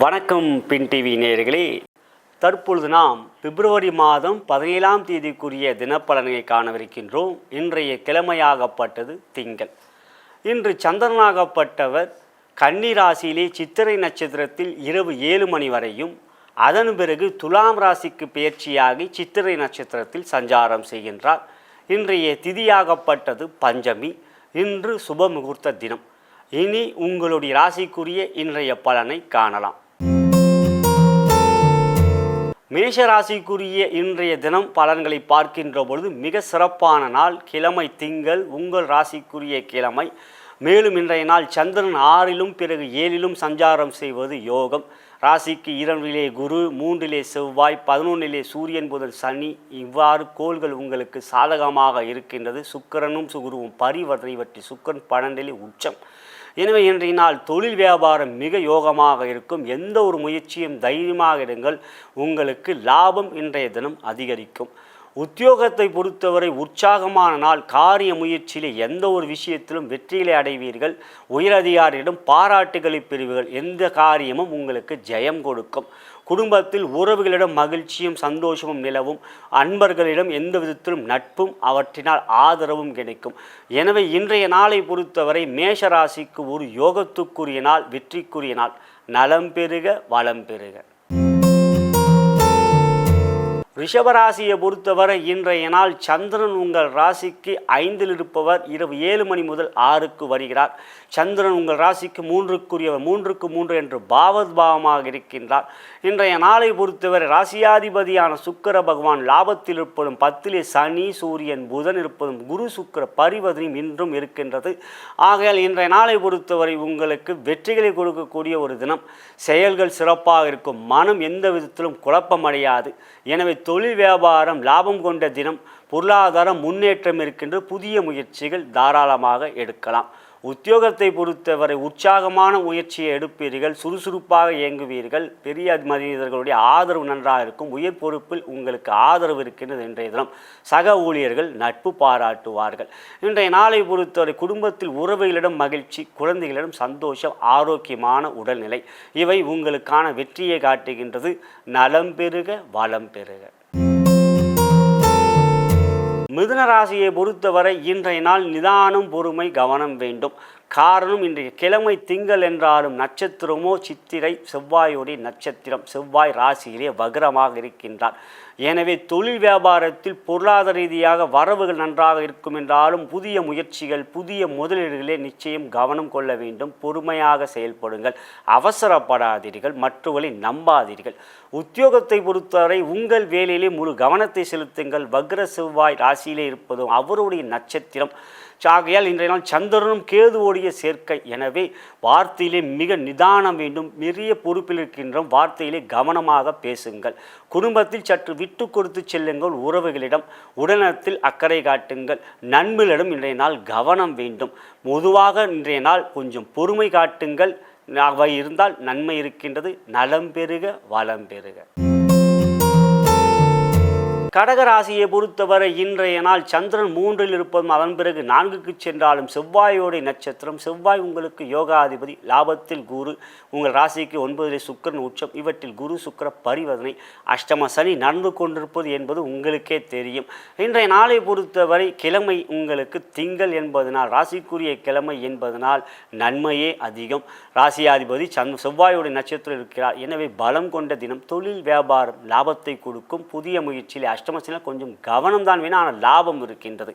வணக்கம் பின் டிவி நேயர்களே. தற்பொழுது நாம் பிப்ரவரி மாதம் பதினேழாம் தேதிக்குரிய தினப்பலனை காணவிருக்கின்றோம். இன்றைய கிழமையாகப்பட்டது திங்கள். இன்று சந்திரனாகப்பட்டவர் கன்னி ராசியிலே சித்திரை நட்சத்திரத்தில் இரவு ஏழு மணி வரையும் அதன் பிறகு துலாம் ராசிக்கு பயிற்சியாகி சித்திரை நட்சத்திரத்தில் சஞ்சாரம் செய்கின்றார். இன்றைய திதியாகப்பட்டது பஞ்சமி இன்று சுப முகூர்த்த தினம். இனி உங்களுடைய ராசிக்குரிய இன்றைய பலனை காணலாம். மேஷ ராசிக்குரிய இன்றைய தினம் பலன்களை பார்க்கின்ற பொழுது மிக சிறப்பான நாள். கிழமை திங்கள் உங்கள் ராசிக்குரிய கிழமை. மேலும் இன்றைய நாள் சந்திரன் ஆறிலும் பிறகு ஏழிலும் சஞ்சாரம் செய்வது யோகம். ராசிக்கு இரண்டிலே குரு மூன்றிலே செவ்வாய் பதினொன்றிலே சூரியன் புதன் சனி. இவ்வாறு கோள்கள் உங்களுக்கு சாதகமாக இருக்கின்றது. சுக்கிரனும் சுகுருவும் பரிவர்த்தனை பற்றி சுக்கரன் பன்னெண்டிலே உச்சம். எனவே இன்றைய நாள் தொழில் வியாபாரம் மிக யோகமாக இருக்கும். எந்த ஒரு முயற்சியும் தைரியமாக இருங்கள் உங்களுக்கு லாபம் இன்றைய தினம் அதிகரிக்கும். உத்தியோகத்தை பொறுத்தவரை உற்சாகமான நாள். காரிய முயற்சியில் எந்த ஒரு விஷயத்திலும் வெற்றிகளை அடைவீர்கள். உயரதிகாரியிடம் பாராட்டுகளை பெறுவீர்கள். எந்த காரியமும் உங்களுக்கு ஜெயம் கொடுக்கும். குடும்பத்தில் உறவுகளிடம் மகிழ்ச்சியும் சந்தோஷமும் நிலவும் அன்பர்களிடம் எந்த விதத்திலும் நட்பும் அவற்றினால் ஆதரவும் கிடைக்கும். எனவே இன்றைய நாளை பொறுத்தவரை மேஷராசிக்கு ஒரு யோகத்துக்குரிய நாள் வெற்றிக்குரிய நாள் நலம் பெறுக வளம் பெறுக ரிஷபராசியை பொறுத்தவரை இன்றைய நாள் சந்திரன் உங்கள் ராசிக்கு ஐந்தில் இருப்பவர். இரவு ஏழு மணி முதல் ஆறுக்கு வருகிறார். சந்திரன் உங்கள் ராசிக்கு மூன்றுக்குரியவர் மூன்றுக்கு மூன்று என்று பாவத் பாவமாக இருக்கின்றார். இன்றைய நாளை பொறுத்தவரை ராசியாதிபதியான சுக்கிர பகவான் லாபத்தில் இருப்பதும் பத்திலே சனி சூரியன் புதன் இருப்பதும் குரு சுக்கிர பரிவதனையும் இன்றும் இருக்கின்றது. ஆகையால் இன்றைய நாளை பொறுத்தவரை உங்களுக்கு வெற்றிகளை கொடுக்கக்கூடிய ஒரு தினம். செயல்கள் சிறப்பாக இருக்கும் மனம் எந்த விதத்திலும் குழப்பமடையாது. எனவே தொழில் வியாபாரம் லாபம் கொண்ட தினம் பொருளாதார முன்னேற்றம் இருக்கின்ற புதிய முயற்சிகள் தாராளமாக எடுக்கலாம். உத்தியோகத்தை பொறுத்தவரை உற்சாகமான முயற்சியை எடுப்பீர்கள் சுறுசுறுப்பாக இயங்குவீர்கள் பெரிய மனிதர்களுடைய ஆதரவு நன்றாக இருக்கும் உயர் பொறுப்பில் உங்களுக்கு ஆதரவு இருக்கின்றது இன்றைய தினம். சக ஊழியர்கள் நட்பு பாராட்டுவார்கள். இன்றைய நாளை பொறுத்தவரை குடும்பத்தில் உறவுகளிடம் மகிழ்ச்சி குழந்தைகளிடம் சந்தோஷம் ஆரோக்கியமான உடல்நிலை இவை உங்களுக்கான வெற்றியை காட்டுகின்றது. நலம் பெறுக வளம் பெறுக மிதுன ராசியை பொறுத்தவரை இன்றைய நாள் நிதானம் பொறுமை கவனம் வேண்டும். காரணம் இன்றைய கிழமை திங்கள் என்றாலும் நட்சத்திரமோ சித்திரை செவ்வாயுடைய நட்சத்திரம் செவ்வாய் ராசியிலே வக்ரமாக இருக்கின்றார். எனவே தொழில் வியாபாரத்தில் பொருளாதார ரீதியாக வரவுகள் நன்றாக இருக்கும் என்றாலும் புதிய முயற்சிகள் புதிய முதலீடுகளே நிச்சயம் கவனம் கொள்ள வேண்டும். பொறுமையாக செயல்படுங்கள். அவசரப்படாதீர்கள். மற்றவர்களை நம்பாதீர்கள். உத்தியோகத்தை பொறுத்தவரை உங்கள் வேலையிலே முழு கவனத்தை செலுத்துங்கள். வக்ர செவ்வாய் ராசியிலே இருப்பதும் அவருடைய நட்சத்திரம். ஆகையால் இன்றைய நாள் சந்திரனும் கேதுவோடைய சேர்க்கை. எனவே வார்த்தையிலே மிக நிதானம் வேண்டும். நிறைய பொறுப்பில் இருக்கின்றோம். வார்த்தையிலே கவனமாக பேசுங்கள். குடும்பத்தில் சற்று விட்டு கொடுத்து செல்லுங்கள். உறவுகளிடம் உடல்நலத்தில் அக்கறை காட்டுங்கள். நண்பர்களிடம் இன்றைய நாள் கவனம் வேண்டும். பொதுவாக இன்றைய நாள் கொஞ்சம் பொறுமை காட்டுங்கள். இருந்தால் நன்மை இருக்கின்றது நலம் பெறுக வளம் பெறுக கடகராசியை பொறுத்தவரை இன்றைய நாள் சந்திரன் மூன்றில் இருப்பதும் அதன் பிறகு நான்குக்கு சென்றாலும் செவ்வாயோடைய நட்சத்திரம் செவ்வாய் உங்களுக்கு யோகாதிபதி லாபத்தில் குரு உங்கள் ராசிக்கு ஒன்பதிலே சுக்கரன் உச்சம் இவற்றில் குரு சுக்கர பரிவர்த்தனை அஷ்டம சனி நடந்து கொண்டிருப்பது என்பது உங்களுக்கே தெரியும். இன்றைய நாளை பொறுத்தவரை கிழமை உங்களுக்கு திங்கள் என்பதனால் ராசிக்குரிய கிழமை என்பதனால் நன்மையே அதிகம். ராசியாதிபதி சந்த் செவ்வாயோடைய நட்சத்திரம் இருக்கிறார். எனவே பலம் கொண்ட தினம் தொழில் வியாபாரம் லாபத்தை கொடுக்கும் புதிய முயற்சியில் அஷ்டமசினால் கொஞ்சம் கவனம் தான் வேணும் ஆனால் லாபம் இருக்கின்றது.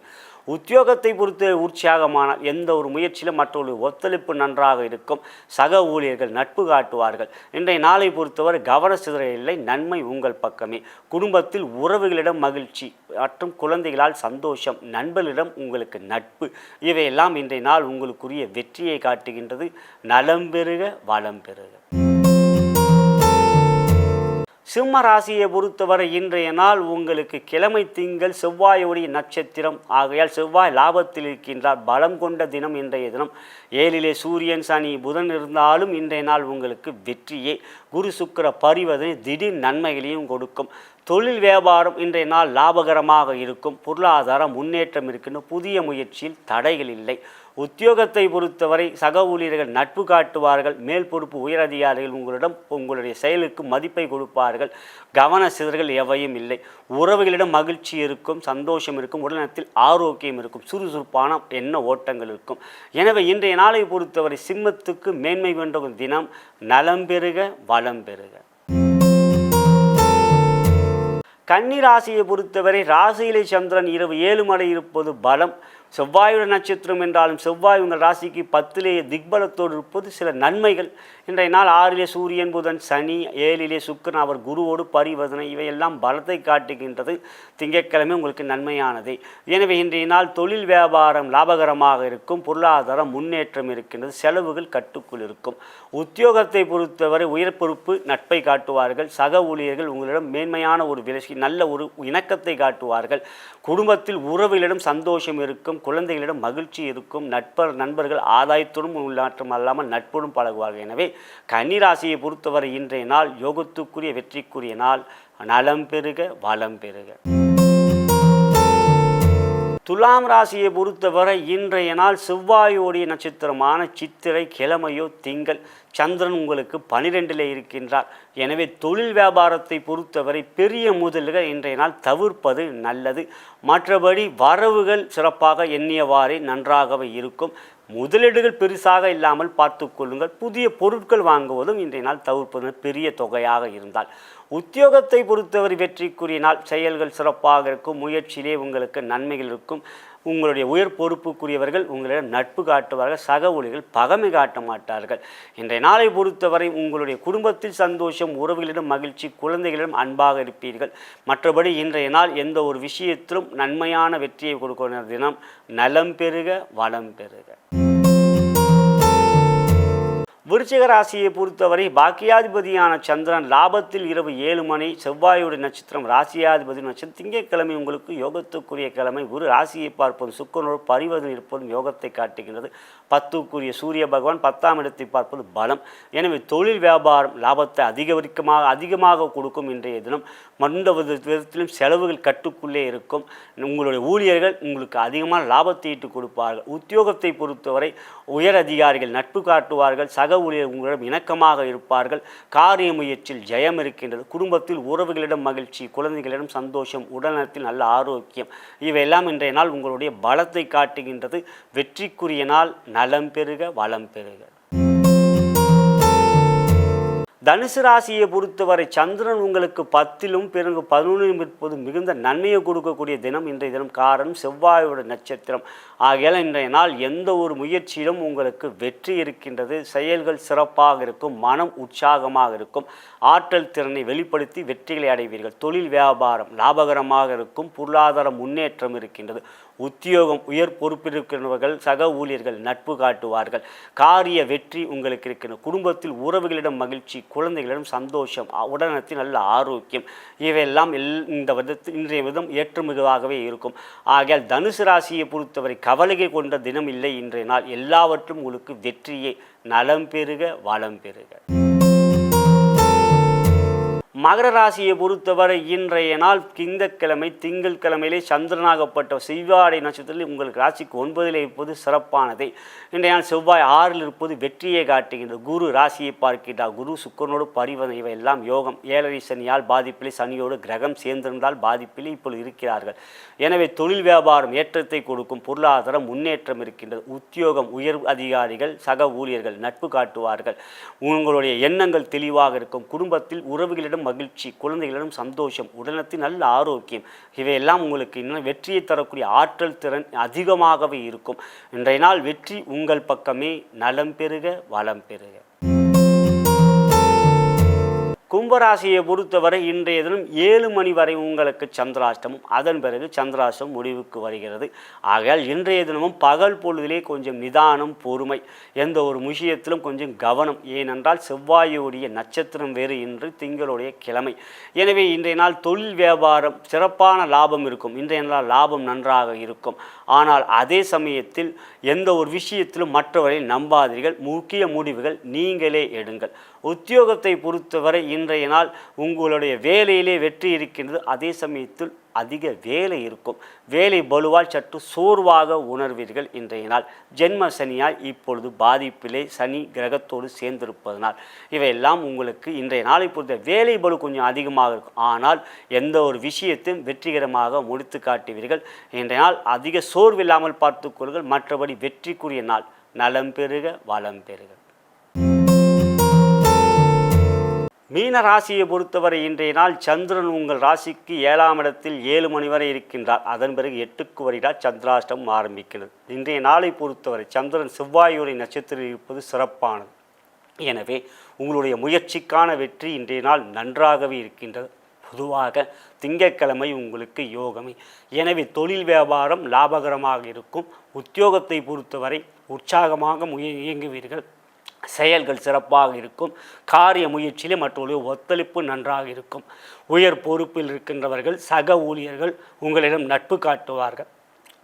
உத்தியோகத்தை பொறுத்து உற்சாகமான எந்த ஒரு முயற்சியிலும் மற்றொரு ஒத்துழைப்பு நன்றாக இருக்கும். சக ஊழியர்கள் நட்பு காட்டுவார்கள். இன்றைய நாளை பொறுத்தவரை கவன சிதறல் இல்லை நன்மை உங்கள் பக்கமே. குடும்பத்தில் உறவுகளிடம் மகிழ்ச்சி மற்றும் குழந்தைகளால் சந்தோஷம் நண்பர்களிடம் உங்களுக்கு நட்பு இவையெல்லாம் இன்றைய நாள் உங்களுக்குரிய வெற்றியை காட்டுகின்றது. நலம் பெறுக வளம் பெறுக. சிம்ம ராசியை பொறுத்தவரை இன்றைய நாள் உங்களுக்கு கிழமை திங்கள் செவ்வாயுடைய நட்சத்திரம். ஆகையால் செவ்வாய் லாபத்தில் இருக்கின்றார். பலம் கொண்ட தினம் இன்றைய தினம். ஏழிலே சூரியன் சனி புதன் இருந்தாலும் இன்றைய நாள் உங்களுக்கு வெற்றியே. குரு சுக்கிர பரிவதனை திடீர் நன்மைகளையும் கொடுக்கும். தொழில் வியாபாரம் இன்றைய நாள் லாபகரமாக இருக்கும். பொருளாதார முன்னேற்றம் இருக்குன்னு புதிய முயற்சியில் தடைகள் இல்லை. உத்தியோகத்தை பொறுத்தவரை சக ஊழியர்கள் நட்பு காட்டுவார்கள். மேல் பொறுப்பு உயர் அதிகாரிகள் உங்களிடம் உங்களுடைய செயலுக்கு மதிப்பை கொடுப்பார்கள். கவன சிதறல் எவையும் இல்லை. உறவுகளிடம் மகிழ்ச்சி இருக்கும் சந்தோஷம் இருக்கும் உடல்நலத்தில் ஆரோக்கியம் இருக்கும் சுறுசுறுப்பான எண்ண ஓட்டங்கள் இருக்கும். எனவே இன்றைய நாளை பொறுத்தவரை சிம்மத்துக்கு மேன்மை வேண்டும் தினம். நலம் பெறுக வளம் பெறுக. கன்னி ராசியை பொறுத்தவரை ராசியிலே சந்திரன் இரவு ஏழு மலை இருப்பது பலம். செவ்வாயுடைய நட்சத்திரம் என்றாலும் செவ்வாய் உங்கள் ராசிக்கு பத்திலேயே திக்பலத்தோடு இருப்பது சில நன்மைகள். இன்றைய நாள் ஆறிலே சூரியன் புதன் சனி ஏழிலே சுக்கரன் அவர் குருவோடு பரிவர்த்தனை இவையெல்லாம் பலத்தை காட்டுகின்றது. திங்கட்கிழமை உங்களுக்கு நன்மையானது. எனவே இன்றைய நாள் தொழில் வியாபாரம் லாபகரமாக இருக்கும். பொருளாதாரம் முன்னேற்றம் இருக்கின்றது. செலவுகள் கட்டுக்குள் இருக்கும். உத்தியோகத்தை பொறுத்தவரை உயர் பொறுப்பு நட்பை காட்டுவார்கள். சக ஊழியர்கள் உங்களிடம் மேன்மையான ஒரு விலசி நல்ல ஒரு இணக்கத்தை காட்டுவார்கள். குடும்பத்தில் உறவுகளிடம் சந்தோஷம் இருக்கும். குழந்தைகளிடம் மகிழ்ச்சி இருக்கும் நட்பர் நண்பர்கள் ஆதாயத்துடன் உள்ளாற்றம் அல்லாமல் நட்புடன் பழகுவார்கள். எனவே கன்னிராசியை பொறுத்தவரை இன்றைய நாள் யோகத்துக்குரிய வெற்றிக்குரிய நாள். நலம் பெருக வளம் பெறுக துலாம் ராசியை பொறுத்தவரை இன்றைய நாள் செவ்வாயோடைய நட்சத்திரமான சித்திரை கிழமையோ திங்கள் சந்திரன் உங்களுக்கு பனிரெண்டில் இருக்கின்றார். எனவே தொழில் வியாபாரத்தை பொறுத்தவரை பெரிய முதல்கள் இன்றைய நாள் தவிர்ப்பது நல்லது. மற்றபடி வரவுகள் சிறப்பாக எண்ணியவாறே நன்றாகவே இருக்கும். முதலீடுகள் பெருசாக இல்லாமல் பார்த்து கொள்ளுங்கள். புதிய பொருட்கள் வாங்குவதும் இன்றைய நாள் தவிர்ப்பது பெரிய தொகையாக இருந்தால். உத்தியோகத்தை பொறுத்தவரை வெற்றிக்குரியனால் செயல்கள் சிறப்பாக இருக்கும் முயற்சியிலே உங்களுக்கு நன்மைகள் இருக்கும். உங்களுடைய உயர் பொறுப்புக்குரியவர்கள் உங்களிடம் நட்பு காட்டுவார்கள் சக ஊழியர்கள் பகமை காட்ட மாட்டார்கள். இன்றைய நாளை பொறுத்தவரை உங்களுடைய குடும்பத்தில் சந்தோஷம் உறவுகளிடம் மகிழ்ச்சி குழந்தைகளிடம் அன்பாக இருப்பீர்கள். மற்றபடி இன்றைய நாள் எந்த ஒரு விஷயத்திலும் நன்மையான வெற்றியை கொடுக்கிற தினம் நலம் பெறுக வளம் பெறுக. விருச்சிக ராசியை பொறுத்தவரை பாக்கியாதிபதியான சந்திரன் லாபத்தில் இரவு ஏழு மணி செவ்வாயுடைய நட்சத்திரம் ராசியாதிபதி நட்சத்திரம் திங்கட்கிழமை உங்களுக்கு யோகத்துக்குரிய கிழமை. குரு ராசியை பார்ப்பதும் சுக்கரனோடு பரிவர்த்தனை இருப்பதும் யோகத்தை காட்டுகின்றது. பத்துக்குரிய சூரிய பகவான் பத்தாம் இடத்தை பார்ப்பது பலம். எனவே தொழில் வியாபாரம் லாபத்தை அதிகரிக்கமாக அதிகமாக கொடுக்கும் இன்றைய தினம். மண்ட விதத்திலும் செலவுகள் கட்டுக்குள்ளே இருக்கும். உங்களுடைய ஊழியர்கள் உங்களுக்கு அதிகமான லாபத்தை ஈட்டு கொடுப்பார்கள். உத்தியோகத்தை பொறுத்தவரை உயர் அதிகாரிகள் நட்பு காட்டுவார்கள். சக ஊழியர் உங்களிடம் இணக்கமாக இருப்பார்கள். காரிய முயற்சியில் ஜெயம் இருக்கின்றது. குடும்பத்தில் உறவுகளிடம் மகிழ்ச்சி குழந்தைகளிடம் சந்தோஷம் உடல்நலத்தில் நல்ல ஆரோக்கியம் இவையெல்லாம் இன்றைய நாள் உங்களுடைய பலத்தை காட்டுகின்றது. வெற்றிக்குரிய நாள் நலம் பெருக வளம் பெறுக. தனுசு ராசியை பொறுத்தவரை சந்திரன் உங்களுக்கு பத்திலும் பிறகு பதினொன்றிலும் இருப்பது மிகுந்த நன்மையை கொடுக்கக்கூடிய தினம். இன்றைய தினம் காரணம் செவ்வாயோட நட்சத்திரம். ஆகையால் இன்றைய நாள் எந்த ஒரு முயற்சியிலும் உங்களுக்கு வெற்றி இருக்கின்றது. செயல்கள் சிறப்பாக இருக்கும் மனம் உற்சாகமாக இருக்கும் ஆற்றல் திறனை வெளிப்படுத்தி வெற்றிகளை அடைவீர்கள். தொழில் வியாபாரம் லாபகரமாக இருக்கும் பொருளாதார முன்னேற்றம் இருக்கின்றது. உத்தியோகம் உயர் பொறுப்பிருக்கிறவர்கள் சக ஊழியர்கள் நட்பு காட்டுவார்கள். காரிய வெற்றி உங்களுக்கு இருக்கின்ற குடும்பத்தில் உறவுகளிடம் மகிழ்ச்சி குழந்தைகளிடம் சந்தோஷம் அ- உடல்நலத்தில் நல்ல ஆரோக்கியம் இவையெல்லாம் எல் இந்த விதத்தில் இன்றைய விதம் ஏற்றுமிகுவாகவே இருக்கும். ஆகையால் தனுசு ராசியை பொறுத்தவரை கவலையை கொண்ட தினம் இல்லை இன்றைய நாள். எல்லாவற்றும் உங்களுக்கு வெற்றியே. நலம் பெறுக வளம் பெறுக. மகர ராசியை பொறுத்தவரை இன்றைய நாள் திங்கட்கிழமை திங்கட்கிழமையிலே சந்திரனாகப்பட்ட செவ்வாடை நட்சத்திரத்தில் உங்களுக்கு ராசிக்கு ஒன்பதிலே இருப்பது சிறப்பானதே. இன்றைய நாள் செவ்வாய் ஆறில் இருப்பது வெற்றியை காட்டுகின்றது. குரு ராசியை பார்க்கிறார் குரு சுக்கரனோடு பரிவதை இவை எல்லாம் யோகம். ஏழரை சனியால் பாதிப்பிலே சனியோடு கிரகம் சேர்ந்திருந்தால் பாதிப்பிலே இப்பொழுது இருக்கிறார்கள். எனவே தொழில் வியாபாரம் ஏற்றத்தை கொடுக்கும் பொருளாதாரம் முன்னேற்றம் இருக்கின்றது. உத்தியோகம் உயர் அதிகாரிகள் சக ஊழியர்கள் நட்பு காட்டுவார்கள். உங்களுடைய எண்ணங்கள் தெளிவாக இருக்கும். குடும்பத்தில் உறவுகளிடம் மகிழ்ச்சி குழந்தைகளிடம் சந்தோஷம் உடலத்தில் நல்ல ஆரோக்கியம் இவையெல்லாம் உங்களுக்கு இன்னும் வெற்றியை தரக்கூடிய ஆற்றல் திறன் அதிகமாகவே இருக்கும். இன்றைய நாள் வெற்றி உங்கள் பக்கமே. நலம் பெறுக வளம் பெறுக கும்பராசியை பொறுத்தவரை இன்றைய தினம் ஏழு மணி வரை உங்களுக்கு சந்திராஷ்டமம். அதன் பிறகு சந்திராஷ்டமம் முடிவுக்கு வருகிறது. ஆகையால் இன்றைய தினமும் பகல் பொழுதிலே கொஞ்சம் நிதானம் பொறுமை எந்த ஒரு விஷயத்திலும் கொஞ்சம் கவனம். ஏனென்றால் செவ்வாயுடைய நட்சத்திரம் வேறு இன்று திங்களுடைய கிழமை. எனவே இன்றைய நாள் தொழில் வியாபாரம் சிறப்பான லாபம் இருக்கும். இன்றைய நாள் லாபம் நன்றாக இருக்கும். ஆனால் அதே சமயத்தில் எந்த ஒரு விஷயத்திலும் மற்றவரை நம்பாதீர்கள். முக்கிய முடிவுகள் நீங்களே எடுங்கள். உத்தியோகத்தை பொறுத்தவரை இன்றைய நாள் உங்களுடைய வேலையிலே வெற்றி இருக்கின்றது. அதே சமயத்தில் அதிக வேலை இருக்கும். வேலை பலுவால் சற்று சோர்வாக உணர்வீர்கள் இன்றைய நாள். ஜென்ம சனியால் இப்பொழுது பாதிப்பிலே சனி கிரகத்தோடு சேர்ந்திருப்பதனால் இவையெல்லாம் உங்களுக்கு இன்றைய நாளை பொறுத்த வேலை பலு கொஞ்சம் அதிகமாக இருக்கும். ஆனால் எந்த ஒரு விஷயத்தையும் வெற்றிகரமாக முடித்து காட்டுவீர்கள். இன்றைய நாள் அதிக சோர்வில்லாமல் பார்த்துக்கொள்ளுங்கள் மற்றபடி வெற்றிக்குரிய நாள். நலம் பெறுக வளம் பெறுக. மீன ராசியை பொறுத்தவரை இன்றைய நாள் சந்திரன் உங்கள் ராசிக்கு ஏழாம் இடத்தில் ஏழு மணி வரை இருக்கின்றார். அதன் பிறகு எட்டுக்கு வருகிறார். சந்திராஷ்டம் ஆரம்பிக்கிறது. இன்றைய நாளை பொறுத்தவரை சந்திரன் செவ்வாயுரை நட்சத்திரம் இருப்பது சிறப்பானது. எனவே உங்களுடைய முயற்சிக்கான வெற்றி இன்றைய நாள் நன்றாகவே இருக்கின்றது. பொதுவாக திங்கட்கிழமை உங்களுக்கு யோகமே. எனவே தொழில் வியாபாரம் லாபகரமாக இருக்கும். உத்தியோகத்தை பொறுத்தவரை உற்சாகமாக முய இயங்குவீர்கள். செயல்கள் சிறப்பாக இருக்கும். காரிய முயற்சியிலே மற்றொரு ஒத்துழைப்பு நன்றாக இருக்கும். உயர் பொறுப்பில் இருக்கின்றவர்கள் சக ஊழியர்கள் உங்களிடம் நட்பு காட்டுவார்கள்.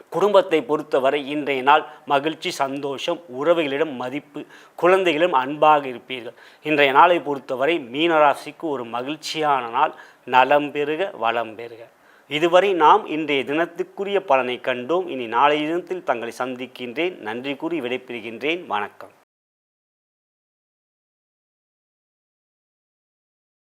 குடும்பத்தை பொறுத்தவரை இன்றைய நாள் மகிழ்ச்சி சந்தோஷம் உறவுகளிடம் மதிப்பு குழந்தைகளிடம் அன்பாக இருப்பீர்கள். இன்றைய நாளை பொறுத்தவரை மீனராசிக்கு ஒரு மகிழ்ச்சியான நாள். நலம் பெறுக வளம் பெறுக. இதுவரை நாம் இன்றைய தினத்துக்குரிய பலனை கண்டோம். இனி நாளைய தினத்தில் தங்களை சந்திக்கின்றேன். நன்றி கூறி விடைபெறுகின்றேன். வணக்கம்.